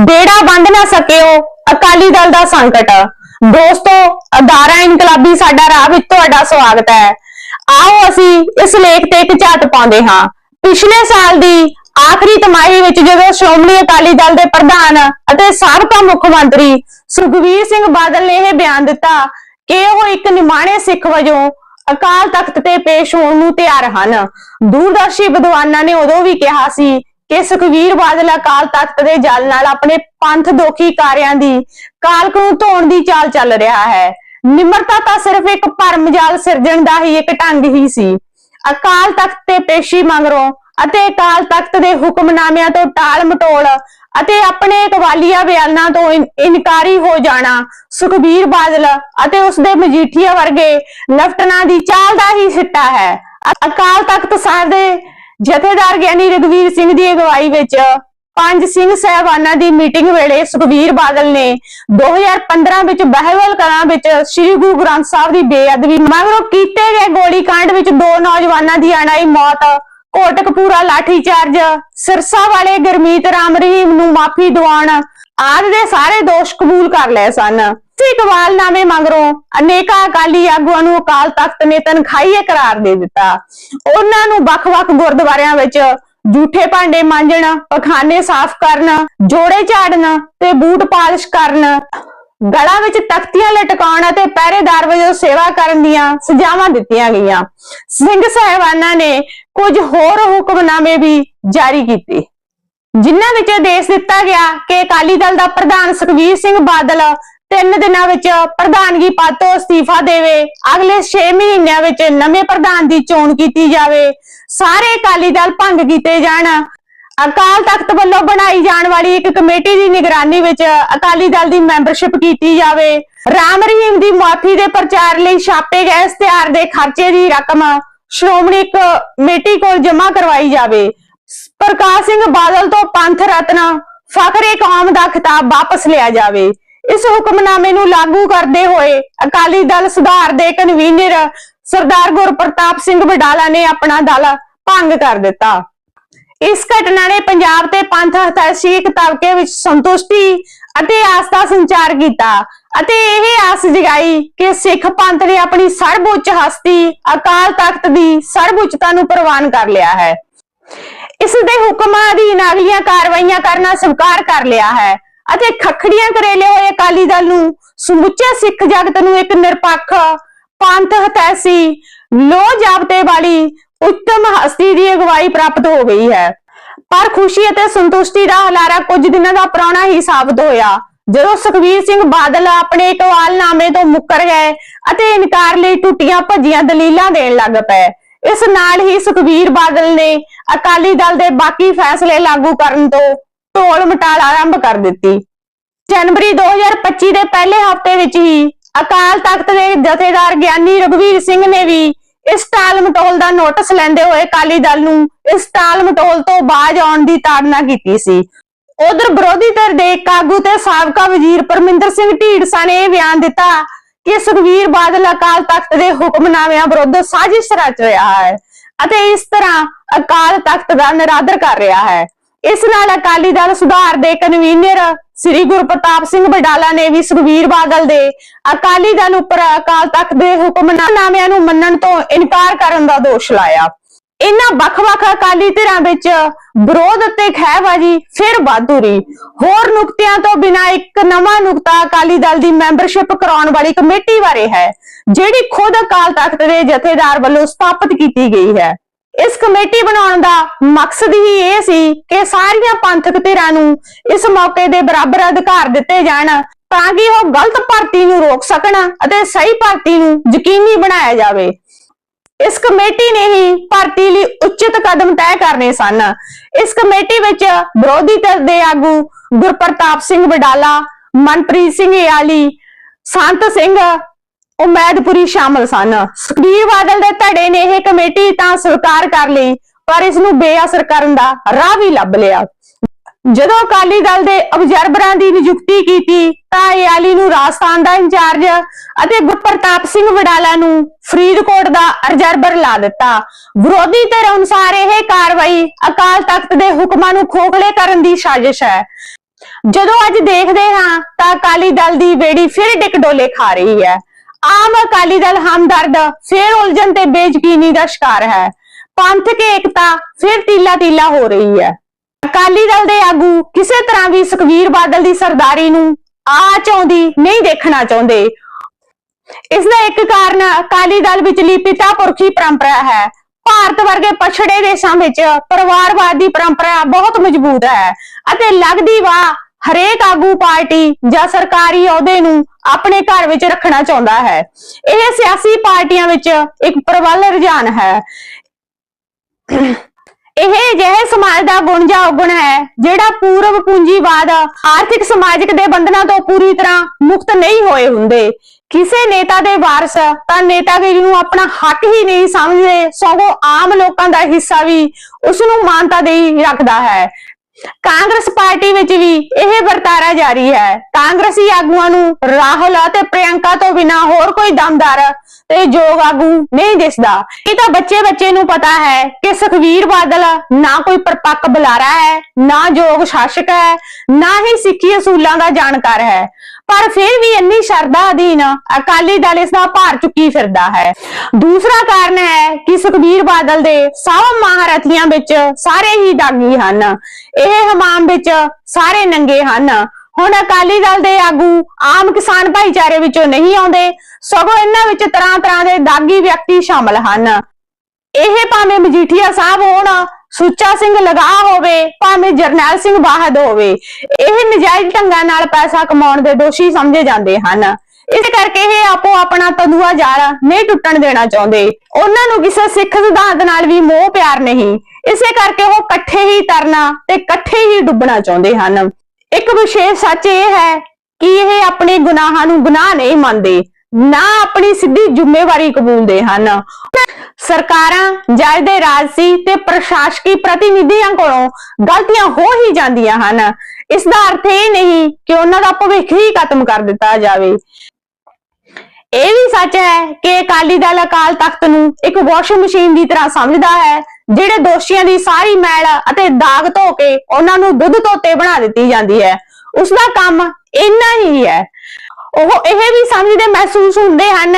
ਬੇੜਾ ਵੰਡ ਨਾ ਸਕਿਓ, ਅਕਾਲੀ ਦਲ ਦਾ ਸੰਕਟ। ਦੋਸਤੋ ਅਦਾਰਾ ਇਨਕਲਾਬੀ ਸਾਡਾ ਰਾਹ ਵਿੱਚ ਤੁਹਾਡਾ ਸਵਾਗਤ ਹੈ। ਆਓ ਅਸੀਂ ਇਸ ਲੇਖ ਤੇ ਇੱਕ ਝਾਤ ਪਾਉਂਦੇ ਹਾਂ। ਪਿਛਲੇ ਸਾਲ ਦੀ ਆਖਰੀ ਤਿਮਾਹੀ ਵਿੱਚ ਜਦੋਂ ਸ਼੍ਰੋਮਣੀ ਅਕਾਲੀ ਦਲ ਦੇ ਪ੍ਰਧਾਨ ਅਤੇ ਸਾਬਕਾ ਮੁੱਖ ਮੰਤਰੀ ਸੁਖਬੀਰ ਸਿੰਘ ਬਾਦਲ ਨੇ ਇਹ ਬਿਆਨ ਦਿੱਤਾ ਕਿ ਉਹ ਇੱਕ ਨਿਮਾਣੇ ਸਿੱਖ ਵਜੋਂ ਅਕਾਲ ਤਖਤ ਤੇ ਪੇਸ਼ ਹੋਣ ਨੂੰ ਤਿਆਰ ਹਨ। ਦੂਰਦਰਸ਼ੀ ਵਿਦਵਾਨਾਂ ਨੇ ਉਦੋਂ ਵੀ ਕਿਹਾ ਸੀ ਕਿ ਸੁਖਵੀਰ ਬਾਦਲ ਅਕਾਲ ਤਖਤ ਦੇ ਜਲ ਨਾਲ ਆਪਣੇ ਪੰਥ ਦੋਖੀ ਕਾਰਿਆਂ ਦੀ ਕਾਲਕ ਨੂੰ ਧੋਣ ਦੀ ਚਾਲ ਚੱਲ ਰਿਹਾ ਹੈ। ਨਿਮਰਤਾ ਤਾਂ ਸਿਰਫ ਇੱਕ ਭਰਮਜਾਲ ਸਿਰਜਣ ਦਾ ਹੀ ਇੱਕ ਢੰਗ ਹੀ ਸੀ। ਅਕਾਲ ਤਖਤ ਤੇ ਪੇਸ਼ੀ ਮੰਗਰੋਂ ਅਤੇ ਅਕਾਲ ਤਖਤ ਦੇ ਹੁਕਮਨਾਮਿਆਂ ਤੋਂ ਟਾਲ ਮਟੋਲ ਅਤੇ ਆਪਣੇ ਕਵਾਲੀਆ ਬਿਆਨਾਂ ਤੋਂ ਇਨਕਾਰੀ ਹੋ ਜਾਣਾ ਸੁਖਬੀਰ ਬਾਦਲ ਅਤੇ ਉਸਦੇ ਮਜੀਠੀਆ ਵਰਗੇ ਲਫ਼ਟਨਾਂ ਦੀ ਚਾਲ ਦਾ ਹੀ ਸਿੱਟਾ ਹੈ। ਅਕਾਲ ਤਖਤ ਸਾਹਿਬ ਦੇ ਜਥੇਦਾਰ ਗਿਆਨੀ ਰਗਵੀਰ ਸਿੰਘ ਦੀ ਅਗਵਾਈ ਵਿੱਚ ਪੰਜ ਸਿੰਘ ਸਹਿਬਾਨਾਂ ਦੀ ਮੀਟਿੰਗ ਵੇਲੇ ਸੁਖਬੀਰ ਬਾਦਲ ਨੇ 2015 ਵਿੱਚ ਬਹਿਵਲ ਕਲਾਂ ਵਿੱਚ ਸ੍ਰੀ ਗੁਰੂ ਗ੍ਰੰਥ ਸਾਹਿਬ ਦੀ ਬੇਅਦਬੀ ਮਗਰੋਂ ਕੀਤੇ ਗਏ ਗੋਲੀकांड ਵਿੱਚ ਦੋ ਨੌਜਵਾਨਾਂ ਦੀ ਅਣਾਈ ਮੌਤ ਕੋਟਕਪੂਰਾ ਲਾਠੀਚਾਰਜ, ਸਿਰਸਾ ਵਾਲੇ ਗੁਰਮੀਤ ਰਾਮ ਰਹੀਮ ਨੂੰ ਮਾਫੀ ਦਿਵਾਉਣ ਆਦਿ ਦੇ ਸਾਰੇ ਦੋਸ਼ ਕਬੂਲ ਕਰ ਲਏ ਸਨ। ਸਿੱਖ ਵਾਲਨਾਮੇ ਮਗਰੋਂ ਅਨੇਕਾਂ ਅਕਾਲੀ ਆਗੂਆਂ ਨੂੰ ਅਕਾਲ ਤਖਤ ਨੇ ਤਨਖਾਹੀਏ ਕਰਾਰ ਦੇ ਦਿੱਤਾ। ਉਹਨਾਂ ਨੂੰ ਵੱਖ-ਵੱਖ ਗੁਰਦੁਆਰਿਆਂ ਵਿੱਚ ਝੂਠੇ ਭਾਂਡੇ ਮਾਂਜਣ, ਪਖਾਨੇ ਸਾਫ਼ ਕਰਨ, ਜੋੜੇ ਝਾੜਨ ਤੇ ਬੂਟ ਪਾਲਿਸ਼ ਕਰਨ, ਗਲਾਂ ਵਿੱਚ ਤਖਤੀਆਂ ਲਟਕਾਉਣ ਅਤੇ ਪਹਿਰੇਦਾਰ ਵਜੋਂ ਸੇਵਾ ਕਰਨ ਦੀਆਂ ਸਜ਼ਾਵਾਂ ਦਿੱਤੀਆਂ ਗਈਆਂ। ਸਿੰਘ ਸਾਹਿਬਾਨਾਂ ਨੇ ਕੁਝ ਹੋਰ ਹੁਕਮਨਾਮੇ ਵੀ ਜਾਰੀ ਕੀਤੇ, ਜਿਨ੍ਹਾਂ ਵਿੱਚ ਆਦੇਸ਼ ਦਿੱਤਾ ਗਿਆ ਕਿ ਅਕਾਲੀ ਦਲ ਦਾ ਪ੍ਰਧਾਨ ਸੁਖਵੀਰ ਸਿੰਘ ਬਾਦਲ ਤਿੰਨ ਦਿਨਾਂ ਵਿੱਚ ਪ੍ਰਧਾਨਗੀ ਪਦ ਤੋਂ ਅਸਤੀਫਾ ਦੇਵੇ। ਅਗਲੇ 6 ਮਹੀਨਿਆਂ ਵਿੱਚ ਨਵੇਂ ਪ੍ਰਧਾਨ ਦੀ ਚੋਣ ਕੀਤੀ ਜਾਵੇ। ਸਾਰੇ ਅਕਾਲੀ ਦਲ ਭੰਗ ਕੀਤੇ ਜਾਣ। ਅਕਾਲ ਤਖਤ ਵੱਲੋਂ ਬਣਾਈ ਜਾਣ ਵਾਲੀ ਇੱਕ ਕਮੇਟੀ ਦੀ ਨਿਗਰਾਨੀ ਵਿੱਚ ਅਕਾਲੀ ਦਲ ਦੀ ਮੈਂਬਰਸ਼ਿਪ ਕੀਤੀ ਜਾਵੇ। ਰਾਮ ਰਹੀਮ ਦੀ ਮਾਫੀ ਦੇ ਪ੍ਰਚਾਰ ਲਈ ਛਾਪੇ ਗਏ ਇਸ਼ਤਿਹਾਰ ਦੇ ਖਰਚੇ ਦੀ ਰਕਮ ਸ਼੍ਰੋਮਣੀ ਕਮੇਟੀ ਕੋਲ ਜਮ੍ਹਾਂ ਕਰਵਾਈ ਜਾਵੇ। ਪ੍ਰਕਾਸ਼ ਸਿੰਘ ਬਾਦਲ ਤੋਂ ਪੰਥ ਰਤਨ ਫਖਰੇ ਕੌਮ ਦਾ ਖਿਤਾਬ ਵਾਪਸ ਲਿਆ ਜਾਵੇ। ਇਸ ਹੁਕਮਨਾਮੇ ਨੂੰ ਲਾਗੂ ਕਰਦੇ ਹੋਏ ਅਕਾਲੀ ਦਲ ਸੁਧਾਰ ਦੇ ਕਨਵੀਨਰ ਸਰਦਾਰ ਗੁਰਪ੍ਰਤਾਪ ਸਿੰਘ ਵਡਾਲਾ ਨੇ ਆਪਣਾ ਦਲ ਭੰਗ ਕਰ ਦਿੱਤਾ। ਇਸ ਘਟਨਾ ਨੇ ਪੰਜਾਬ ਤੇ ਪੰਥ ਹਤਾਸ਼ੀ ਤਬਕੇ ਵਿੱਚ ਸੰਤੁਸ਼ਟੀ ਅਤੇ ਆਸ ਦਾ ਸੰਚਾਰ ਕੀਤਾ ਅਤੇ ਇਹ ਆਸ ਜਗਾਈ ਕਿ ਸਿੱਖ ਪੰਥ ਨੇ ਆਪਣੀ ਸਰਬਉੱਚ ਹਸਤੀ ਅਕਾਲ ਤਖਤ ਦੀ ਸਰਬਉੱਚਤਾ ਨੂੰ ਪ੍ਰਵਾਨ ਕਰ ਲਿਆ ਹੈ। ਇਸ ਦੇ ਹੁਕਮਾਂ ਅਧੀਨ ਅਗਲੀਆਂ ਕਾਰਵਾਈਆਂ ਕਰਨਾ ਸਵੀਕਾਰ ਕਰ ਲਿਆ ਹੈ। ਅਤੇ ਖਖੜੀਆਂ ਕਰੇਲੇ ਹੋਏ ਅਕਾਲੀ ਦਲ ਨੂੰ ਸਮੁੱਚੇ ਸਿੱਖ ਜਗਤ ਨੂੰ ਇੱਕ ਨਿਰਪੱਖ ਪੰਥ ਹਤੈਸੀ ਲੋ ਜਾਬਤੇ ਵਾਲੀ ਉੱਤਮ ਹਸਤੀ ਦੀ ਅਗਵਾਈ ਪ੍ਰਾਪਤ ਹੋ ਗਈ ਹੈ। ਪਰ ਖੁਸ਼ੀ ਅਤੇ ਸੰਤੁਸ਼ਟੀ ਦਾ ਹਲਾਰਾ ਕੁਝ ਦਿਨਾਂ ਦਾ ਪੁਰਾਣਾ ਹੀ ਸਾਬਤ ਹੋਇਆ, ਜਦੋਂ ਸੁਖਵੀਰ ਸਿੰਘ ਬਾਦਲ ਆਪਣੇ ਇਕਵਾਲਨਾਮੇ ਤੋਂ ਮੁੱਕਰ ਗਏ ਅਤੇ ਇਨਕਾਰ ਲਈ ਟੁੱਟੀਆਂ ਭੱਜੀਆਂ ਦਲੀਲਾਂ ਦੇਣ ਲੱਗ ਪਏ। ਇਸ ਨਾਲ ਹੀ ਸੁਖਵੀਰ ਬਾਦਲ ਨੇ ਅਕਾਲੀ ਦਲ ਦੇ ਬਾਕੀ ਫੈਸਲੇ ਲਾਗੂ ਕਰਨ ਤੋਂ ਢੋਲ ਮਟਾਲ ਆਰੰਭ ਕਰ ਦਿੱਤੀ। ਜਨਵਰੀ 2025 ਦੇ ਪਹਿਲੇ ਹਫ਼ਤੇ ਵਿੱਚ ਹੀ ਅਕਾਲ ਤਖਤ ਦੇ ਜਥੇਦਾਰ ਗਿਆਨੀ ਰਘਵੀਰ ਸਿੰਘ ਨੇ ਵੀ ਇਸ ਟਾਲ ਮਟੋਲ ਦਾ ਨੋਟਿਸ ਲੈਂਦੇ ਹੋਏ ਅਕਾਲੀ ਦਲ ਨੂੰ ਇਸ ਟਾਲ ਮਟੋਲ ਤੋਂ ਬਾਜ ਆਉਣ ਦੀ ਤਾੜਨਾ ਕੀਤੀ ਸੀ। ਉਧਰ ਵਿਰੋਧੀ ਧਿਰ ਦੇ ਇੱਕ ਆਗੂ ਤੇ ਸਾਬਕਾ ਵਜ਼ੀਰ ਪਰਮਿੰਦਰ ਸਿੰਘ ਢੀਂਡਸਾ ਨੇ ਇਹ ਬਿਆਨ ਦਿੱਤਾ ਕਿ ਸੁਖਵੀਰ ਬਾਦਲ ਅਕਾਲ ਤਖਤ ਦੇ ਹੁਕਮਨਾਮਿਆਂ ਵਿਰੁੱਧ ਸਾਜ਼ਿਸ਼ ਰਚ ਰਿਹਾ ਹੈ ਅਤੇ ਇਸ ਤਰ੍ਹਾਂ ਅਕਾਲ ਤਖਤ ਦਾ ਨਿਰਾਦਰ ਕਰ ਰਿਹਾ ਹੈ। ਇਸ ਨਾਲ ਅਕਾਲੀ ਦਲ ਸੁਧਾਰ ਦੇ ਕਨਵੀਨਰ ਸ੍ਰੀ ਗੁਰਪ੍ਰਤਾਪ ਸਿੰਘ ਬਡਾਲਾ ਨੇ ਵੀ ਸੁਖਵੀਰ ਬਾਦਲ ਦੇ ਅਕਾਲੀ ਦਲ ਉੱਪਰ ਅਕਾਲ ਤਖਤ ਦੇ ਹੁਕਮਨਾਮਿਆਂ ਨੂੰ ਮੰਨਣ ਤੋਂ ਇਨਕਾਰ ਕਰਨ ਦਾ ਦੋਸ਼ ਲਾਇਆ। ਇਹਨਾਂ ਵੱਖ-ਵੱਖ ਅਕਾਲੀ ਧਿਰਾਂ ਵਿੱਚ ਵਿਰੋਧ ਅਤੇ ਖਹਿਬਾਜ਼ੀ ਫਿਰ ਵਾਧੂ ਰਹੀ। ਹੋਰ ਨੁਕਤਿਆਂ ਤੋਂ ਬਿਨਾਂ ਇੱਕ ਨਵਾਂ ਨੁਕਤਾ ਅਕਾਲੀ ਦਲ ਦੀ ਮੈਂਬਰਸ਼ਿਪ ਕਰਾਉਣ ਵਾਲੀ ਕਮੇਟੀ ਬਾਰੇ ਹੈ, ਜਿਹੜੀ ਖੁਦ ਅਕਾਲ ਤਖਤ ਦੇ ਜਥੇਦਾਰ ਵੱਲੋਂ ਸਥਾਪਿਤ ਕੀਤੀ ਗਈ ਹੈ। ਇਸ ਕਮੇਟੀ ਬਣਾਉਣ ਦਾ ਮਕਸਦ ਹੀ ਇਹ ਸੀ ਕਿ ਸਾਰੀਆਂ ਪੰਥਕ ਧਿਰਾਂ ਨੂੰ ਇਸ ਮੌਕੇ ਦੇ ਬਰਾਬਰ ਅਧਿਕਾਰ ਦਿੱਤੇ ਜਾਣ ਤਾਂ ਕਿ ਉਹ ਗਲਤ ਭਰਤੀ ਨੂੰ ਰੋਕ ਸਕਣ ਅਤੇ ਸਹੀ ਭਰਤੀ ਨੂੰ ਯਕੀਨੀ ਬਣਾਇਆ ਜਾਵੇ। ਇਸ ਕਮੇਟੀ ਨੇ ਹੀ ਭਰਤੀ ਲਈ ਉਚਿਤ ਕਦਮ ਤੈਅ ਕਰਨੇ ਸਨ। ਇਸ ਕਮੇਟੀ ਵਿੱਚ ਵਿਰੋਧੀ ਧਿਰ ਦੇ ਆਗੂ ਗੁਰਪ੍ਰਤਾਪ ਸਿੰਘ ਵਡਾਲਾ, ਮਨਪ੍ਰੀਤ ਸਿੰਘ ਯਾਲੀ ਸੰਤ ਸਿੰਘ ਮੈਦਪੁਰੀ ਸ਼ਾਮਲ ਸਨ। ਸੁਖਬੀਰ ਬਾਦਲ ਦੇ ਧੜੇ ਨੇ ਇਹ ਕਮੇਟੀ ਤਾਂ ਸਵੀਕਾਰ ਕਰ ਲਈ, ਪਰ ਇਸ ਨੂੰ ਬੇਅਸਰ ਕਰਨ ਦਾ ਰਾਹ ਵੀ ਲੱਭ ਲਿਆ। ਜਦੋਂ ਅਕਾਲੀ ਦਲ ਦੇ ਅਬਜ਼ਰਵਰਾਂ ਦੀ ਨਿਯੁਕਤੀ ਕੀਤੀ, ਤਾਂ ਯਾਲੀ ਨੂੰ ਰਾਜਸਥਾਨ ਦਾ ਇੰਚਾਰਜ ਅਤੇ ਗੁਰਪ੍ਰਤਾਪ ਸਿੰਘ ਵਡਾਲਾ ਨੂੰ ਫਰੀਦਕੋਟ ਦਾ ਅਬਜ਼ਰਵਰ ਲਾ ਦਿੱਤਾ। ਵਿਰੋਧੀ ਧਿਰ ਅਨੁਸਾਰ ਇਹ ਕਾਰਵਾਈ ਅਕਾਲ ਤਖਤ ਦੇ ਹੁਕਮਾਂ ਨੂੰ ਖੋਖਲੇ ਕਰਨ ਦੀ ਸਾਜ਼ਿਸ਼ ਹੈ। ਜਦੋਂ ਅੱਜ ਦੇਖਦੇ ਹਾਂ, ਤਾਂ ਅਕਾਲੀ ਦਲ ਦੀ ਬੇੜੀ ਫਿਰ ਡਿਕਡੋਲੇ ਖਾ ਰਹੀ ਹੈ। ਆਮ ਅਕਾਲੀ ਦਲ ਹਮਦਰਦ ਫਿਰ ਉਲਝਣ ਤੇ ਬੇਯਕੀਨੀ ਦਾ ਸ਼ਿਕਾਰ ਹੈ। ਪੰਥਕ ਏਕਤਾ ਫਿਰ ਤੀਲਾ ਤੀਲਾ ਹੋ ਰਹੀ ਹੈ। ਅਕਾਲੀ ਦਲ ਦੇ ਆਗੂ ਕਿਸੇ ਤਰ੍ਹਾਂ ਵੀ ਸੁਖਵੀਰ ਬਾਦਲ ਦੀ ਸਰਦਾਰੀ ਨੂੰ ਆ ਚਾਹੁੰਦੀ ਨਹੀਂ ਦੇਖਣਾ ਚਾਹੁੰਦੇ। ਇਸ ਦਾ ਇੱਕ ਕਾਰਨ ਅਕਾਲੀ ਦਲ ਵਿਚਲੀ ਪਿਤਾ ਪੁਰਖੀ ਪਰੰਪਰਾ ਹੈ। ਭਾਰਤ ਵਰਗੇ ਪਛੜੇ ਦੇਸ਼ਾਂ ਵਿੱਚ ਪਰਿਵਾਰਵਾਦ ਦੀ ਪਰੰਪਰਾ ਬਹੁਤ ਮਜ਼ਬੂਤ ਹੈ ਅਤੇ ਲੱਗਦੀ ਵਾ ਹਰੇਕ ਆਗੂ ਪਾਰਟੀ ਜਾਂ ਸਰਕਾਰੀ ਅਹੁਦੇ ਨੂੰ ਆਪਣੇ ਘਰ ਵਿੱਚ ਰੱਖਣਾ ਚਾਹੁੰਦਾ ਹੈ। ਇਹ ਸਿਆਸੀ ਪਾਰਟੀਆਂ ਵਿੱਚ ਇੱਕ ਪ੍ਰਬਲ ਰੁਝਾਨ ਹੈ। ਇਹ ਜਿਹੇ ਸਮਾਜ ਦਾ ਗੁਣ ਜਾਂ ਔਗਣ ਹੈ, ਜਿਹੜਾ ਪੂਰਵ ਪੂੰਜੀਵਾਦ ਆਰਥਿਕ ਸਮਾਜਿਕ ਦੇ ਬੰਧਨਾਂ ਤੋਂ ਪੂਰੀ ਤਰ੍ਹਾਂ ਮੁਕਤ ਨਹੀਂ ਹੋਏ ਹੁੰਦੇ। ਕਿਸੇ ਨੇਤਾ ਦੇ ਵਾਰਸ ਤਾਂ ਨੇਤਾਗਿਰੀ ਨੂੰ ਆਪਣਾ ਹੱਕ ਹੀ ਨਹੀਂ ਸਮਝਦੇ, ਸਗੋਂ ਆਮ ਲੋਕਾਂ ਦਾ ਹਿੱਸਾ ਵੀ ਉਸ ਨੂੰ ਮਾਨਤਾ ਦੇਈ ਰੱਖਦਾ ਹੈ। ਕਾਂਗਰਸ ਪਾਰਟੀ ਵਿੱਚ ਵੀ ਇਹ ਵਰਤਾਰਾ ਜਾਰੀ ਹੈ। ਕਾਂਗਰਸੀ ਆਗੂਆਂ ਨੂੰ ਰਾਹੁਲ ਅਤੇ ਪ੍ਰਿਯੰਕਾ ਤੋਂ ਬਿਨਾ ਹੋਰ ਕੋਈ ਦਮਦਾਰ ਤੇ ਯੋਗ ਆਗੂ ਨਹੀਂ ਦਿਸਦਾ। ਇਹ ਤਾਂ ਬੱਚੇ ਬੱਚੇ ਨੂੰ ਪਤਾ ਹੈ ਕਿ ਸੁਖਵੀਰ ਬਾਦਲ ਨਾ ਕੋਈ ਪਰਪੱਕ ਬੁਲਾਰਾ ਹੈ, ਨਾ ਯੋਗ ਸ਼ਾਸਕ ਹੈ, ਨਾ ਹੀ ਸਿੱਖੀ ਅਸੂਲਾਂ ਦਾ ਜਾਣਕਾਰ ਹੈ। ਪਰ ਫਿਰ ਵੀ ਇੰਨੀ ਸ਼ਰਧਾ ਅਧੀਨ ਅਕਾਲੀ ਦਲ ਇਸ ਦਾ ਭਾਰ ਚੁੱਕੀ ਫਿਰਦਾ ਹੈ। ਦੂਸਰਾ ਕਾਰਨ ਹੈ ਕਿ ਸੁਖਬੀਰ ਬਾਦਲ ਦੇ ਸਭ ਮਹਾਰਥੀਆਂ ਵਿੱਚ ਸਾਰੇ ਹੀ ਦਾਗੀ ਹਨ। ਇਹ ਹਮਾਮ ਵਿੱਚ ਸਾਰੇ ਨੰਗੇ ਹਨ। ਹੁਣ ਅਕਾਲੀ ਦਲ ਦੇ ਆਗੂ ਆਮ ਕਿਸਾਨ ਭਾਈਚਾਰੇ ਵਿੱਚੋਂ ਨਹੀਂ ਆਉਂਦੇ, ਸਗੋਂ ਇਹਨਾਂ ਵਿੱਚ ਤਰ੍ਹਾਂ ਤਰ੍ਹਾਂ ਦੇ ਦਾਗੀ ਵਿਅਕਤੀ ਸ਼ਾਮਲ ਹਨ। ਇਹ ਭਾਵੇਂ ਮਜੀਠੀਆ ਸਾਹਿਬ ਹੋਣ, ਸੁੱਚਾ ਸਿੰਘ ਲਗਾ ਹੋਵੇ, ਭਾਵੇਂ ਜਰਨੈਲ ਸਿੰਘ ਬਾਹਦ ਹੋਵੇ, ਇਹ ਨਜਾਇਜ਼ ਢੰਗਾਂ ਨਾਲ ਪੈਸਾ ਕਮਾਉਣ ਦੇ ਦੋਸ਼ੀ ਸਮਝੇ ਜਾਂਦੇ ਹਨ। ਇਸ ਕਰਕੇ ਇਹ ਆਪੋ ਆਪਣਾ ਤਦੂਆ ਜਾਲ ਨਹੀਂ ਟੁੱਟਣ ਦੇਣਾ ਚਾਹੁੰਦੇ। ਉਹਨਾਂ ਨੂੰ ਕਿਸੇ ਸਿੱਖ ਸਿਧਾਂਤ ਨਾਲ ਵੀ ਮੋਹ ਪਿਆਰ ਨਹੀਂ। ਇਸੇ ਕਰਕੇ ਉਹ ਇਕੱਠੇ ਹੀ ਤਰਨਾ ਤੇ ਇਕੱਠੇ ਹੀ ਡੁੱਬਣਾ ਚਾਹੁੰਦੇ ਹਨ। ਇੱਕ ਵਿਸ਼ੇਸ਼ ਸੱਚ ਇਹ ਹੈ ਕਿ ਇਹ ਆਪਣੇ ਗੁਨਾਹਾਂ ਨੂੰ ਗੁਨਾਹ ਨਹੀਂ ਮੰਨਦੇ, ਨਾ ਆਪਣੀ ਸਿੱਧੀ ਜ਼ਿੰਮੇਵਾਰੀ ਕਬੂਲਦੇ ਹਨ। ਸਰਕਾਰਾਂ, ਜੱਜ ਦੇ ਰਾਜਸੀ ਤੇ ਪ੍ਰਸ਼ਾਸਕੀ ਪ੍ਰਤੀਨਿਧੀਆਂ ਕੋਲੋਂ ਗਲਤੀਆਂ ਹੋ ਹੀ ਜਾਂਦੀਆਂ ਹਨ। ਇਸ ਦਾ ਅਰਥ ਇਹ ਨਹੀਂ ਕਿ ਉਹਨਾਂ ਦਾ ਭਵਿੱਖ ਹੀ ਖਤਮ ਕਰ ਦਿੱਤਾ ਜਾਵੇ। ਇਹ ਵੀ ਸੱਚ ਹੈ ਕਿ ਅਕਾਲੀ ਦਲ ਅਕਾਲ ਤਖਤ ਨੂੰ ਇੱਕ ਵਾਸ਼ਿੰਗ ਮਸ਼ੀਨ ਦੀ ਤਰ੍ਹਾਂ ਸਮਝਦਾ ਹੈ, ਜਿਹੜੇ ਦੋਸ਼ੀਆਂ ਦੀ ਸਾਰੀ ਮੈਲ ਅਤੇ ਦਾਗ ਧੋ ਕੇ ਉਹਨਾਂ ਨੂੰ ਦੁੱਧ ਧੋਤੇ ਬਣਾ ਦਿੱਤੀ ਜਾਂਦੀ ਹੈ। ਉਸ ਦਾ ਕੰਮ ਇੰਨਾ ਹੀ ਹੈ। ਉਹ ਇਹ ਵੀ ਸਮਝਦੇ ਮਹਿਸੂਸ ਹੁੰਦੇ ਹਨ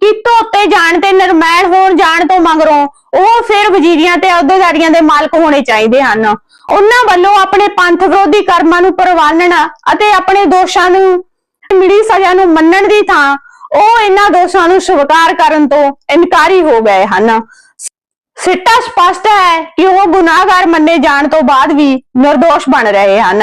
ਕਿ ਧੋਤੇ ਜਾਣ ਤੇ ਨਰਮੈਲ ਹੋਣ ਜਾਣ ਤੋਂ ਮਗਰੋਂ ਉਹ ਫਿਰ ਵਜ਼ੀਰੀਆਂ ਤੇ ਅਹੁਦੇਦਾਰੀਆਂ ਦੇ ਮਾਲਕ ਹੋਣੇ ਚਾਹੀਦੇ ਹਨ। ਉਹਨਾਂ ਵੱਲੋਂ ਆਪਣੇ ਪੰਥ ਵਿਰੋਧੀ ਕਰਮਾਂ ਨੂੰ ਪ੍ਰਵਾਨਣ ਅਤੇ ਆਪਣੇ ਦੋਸ਼ਾਂ ਨੂੰ ਮਿਲੀ ਸਜ਼ਾ ਨੂੰ ਮੰਨਣ ਦੀ ਥਾਂ ਉਹ ਇਹਨਾਂ ਦੋਸ਼ਾਂ ਨੂੰ ਸਵੀਕਾਰ ਕਰਨ ਤੋਂ ਇਨਕਾਰੀ ਹੋ ਗਏ ਹਨ। ਸਿੱਟਾ ਸਪਸ਼ਟ ਹੈ ਕਿ ਉਹ ਗੁਨਾਹਗਾਰ ਮੰਨੇ ਜਾਣ ਤੋਂ ਬਾਅਦ ਵੀ નિર્ਦੋਸ਼ ਬਣ ਰਹੇ ਹਨ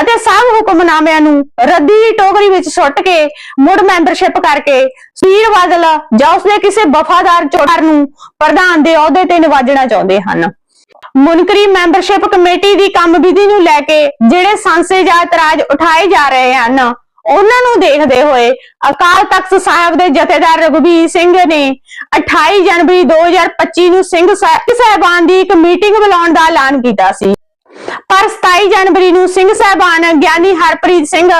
ਅਤੇ ਸਭ ਹੁਕਮਨਾਮਿਆਂ ਨੂੰ ਰੱਦੀ ਦੀ ਟੋਕਰੀ ਵਿੱਚ ਸੁੱਟ ਕੇ ਮੁੜ ਮੈਂਬਰਸ਼ਿਪ ਕਰਕੇ ਸੀਰ ਬਾਦਲ ਜਾਂ ਉਸਦੇ ਕਿਸੇ ਵਫਾਦਾਰ ਚੋਟਰ ਨੂੰ ਪ੍ਰਧਾਨ ਦੇ ਅਹੁਦੇ ਤੇ ਨਿਵਾਜਣਾ ਚਾਹੁੰਦੇ ਹਨ। ਮੁਨਕਰੀ ਮੈਂਬਰਸ਼ਿਪ ਕਮੇਟੀ ਦੀ ਕੰਮ ਵਿਧੀ ਨੂੰ ਲੈ ਕੇ ਜਿਹੜੇ ਸੰਸੇ ਜਾਂ ਇਤਰਾਜ਼ ਉਠਾਏ ਜਾ ਰਹੇ ਹਨ ਉਹਨਾਂ ਨੂੰ ਦੇਖਦੇ ਹੋਏ ਅਕਾਲ ਤਖਤ ਸਾਹਿਬ ਦੇ ਜਥੇਦਾਰ ਰਘੁਬੀਰ ਸਿੰਘ ਨੇ 28 ਜਨਵਰੀ 2025 ਨੂੰ ਸਿੰਘ ਸਾਹਿ- ਸਾਹਿਬਾਨ ਦੀ ਇੱਕ ਮੀਟਿੰਗ ਬੁਲਾਉਣ ਦਾ ਐਲਾਨ ਕੀਤਾ ਸੀ। ਪਰ 27 ਜਨਵਰੀ ਨੂੰ ਸਿੰਘ ਸਾਹਿਬਾਨ ਗਿਆਨੀ ਹਰਪ੍ਰੀਤ ਸਿੰਘ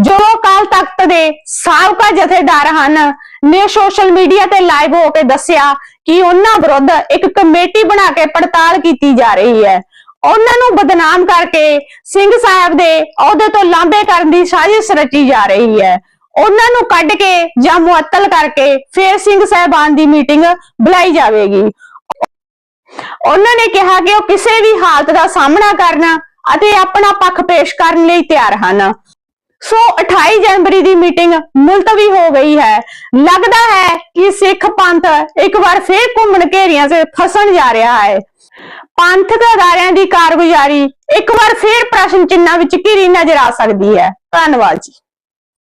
ਜੋ ਅਕਾਲ ਤਖਤ ਦੇ ਸਾਬਕਾ ਜਥੇਦਾਰ ਹਨ, ਨੇ ਸੋਸ਼ਲ ਮੀਡੀਆ ਤੇ ਲਾਈਵ ਹੋ ਕੇ ਦੱਸਿਆ ਕਿ ਉਹਨਾਂ ਵਿਰੁੱਧ ਇੱਕ ਕਮੇਟੀ ਬਣਾ ਕੇ ਪੜਤਾਲ ਕੀਤੀ ਜਾ ਰਹੀ ਹੈ। ਉਹਨਾਂ ਨੂੰ ਬਦਨਾਮ ਕਰਕੇ ਸਿੰਘ ਸਾਹਿਬ ਦੇ ਅਹੁਦੇ ਤੋਂ ਲਾਂਭੇ ਕਰਨ ਦੀ ਸਾਜ਼ਿਸ਼ ਰਚੀ ਜਾ ਰਹੀ ਹੈ। ਉਹਨਾਂ ਨੂੰ ਕੱਢ ਕੇ ਜਾਂ ਮੁਅੱਤਲ ਕਰਕੇ ਫਿਰ ਸਿੰਘ ਸਾਹਿਬਾਨ ਦੀ ਮੀਟਿੰਗ ਬੁਲਾਈ ਜਾਵੇਗੀ। ਉਹਨਾਂ ਨੇ ਕਿਹਾ ਕਿ ਉਹ ਕਿਸੇ ਵੀ ਹਾਲਤ ਦਾ ਸਾਹਮਣਾ ਕਰਨਾ ਅਤੇ ਆਪਣਾ ਪੱਖ ਪੇਸ਼ ਕਰਨ ਲਈ ਤਿਆਰ ਹਨ। ਸੋ 28 ਜਨਵਰੀ ਦੀ ਮੀਟਿੰਗ ਮੁਲਤਵੀ ਹੋ ਗਈ ਹੈ। ਲੱਗਦਾ ਹੈ ਕਿ ਸਿੱਖ ਪੰਥ ਇੱਕ ਵਾਰ ਫੇਰ ਘੁੰਮਣ ਘੇਰੀਆਂ 'ਚ ਫਸਣ ਜਾ ਰਿਹਾ ਹੈ। ਪੰਥਕ ਅਦਾਰਿਆਂ ਦੀ ਕਾਰਗੁਜ਼ਾਰੀ, ਇੱਕ ਵਾਰ ਫੇਰ ਪ੍ਰਸ਼ਨ ਚਿੰਨ੍ਹਾਂ ਵਿੱਚ ਘਿਰੀ ਨਜ਼ਰ ਆ ਸਕਦੀ ਹੈ। ਧੰਨਵਾਦ ਜੀ।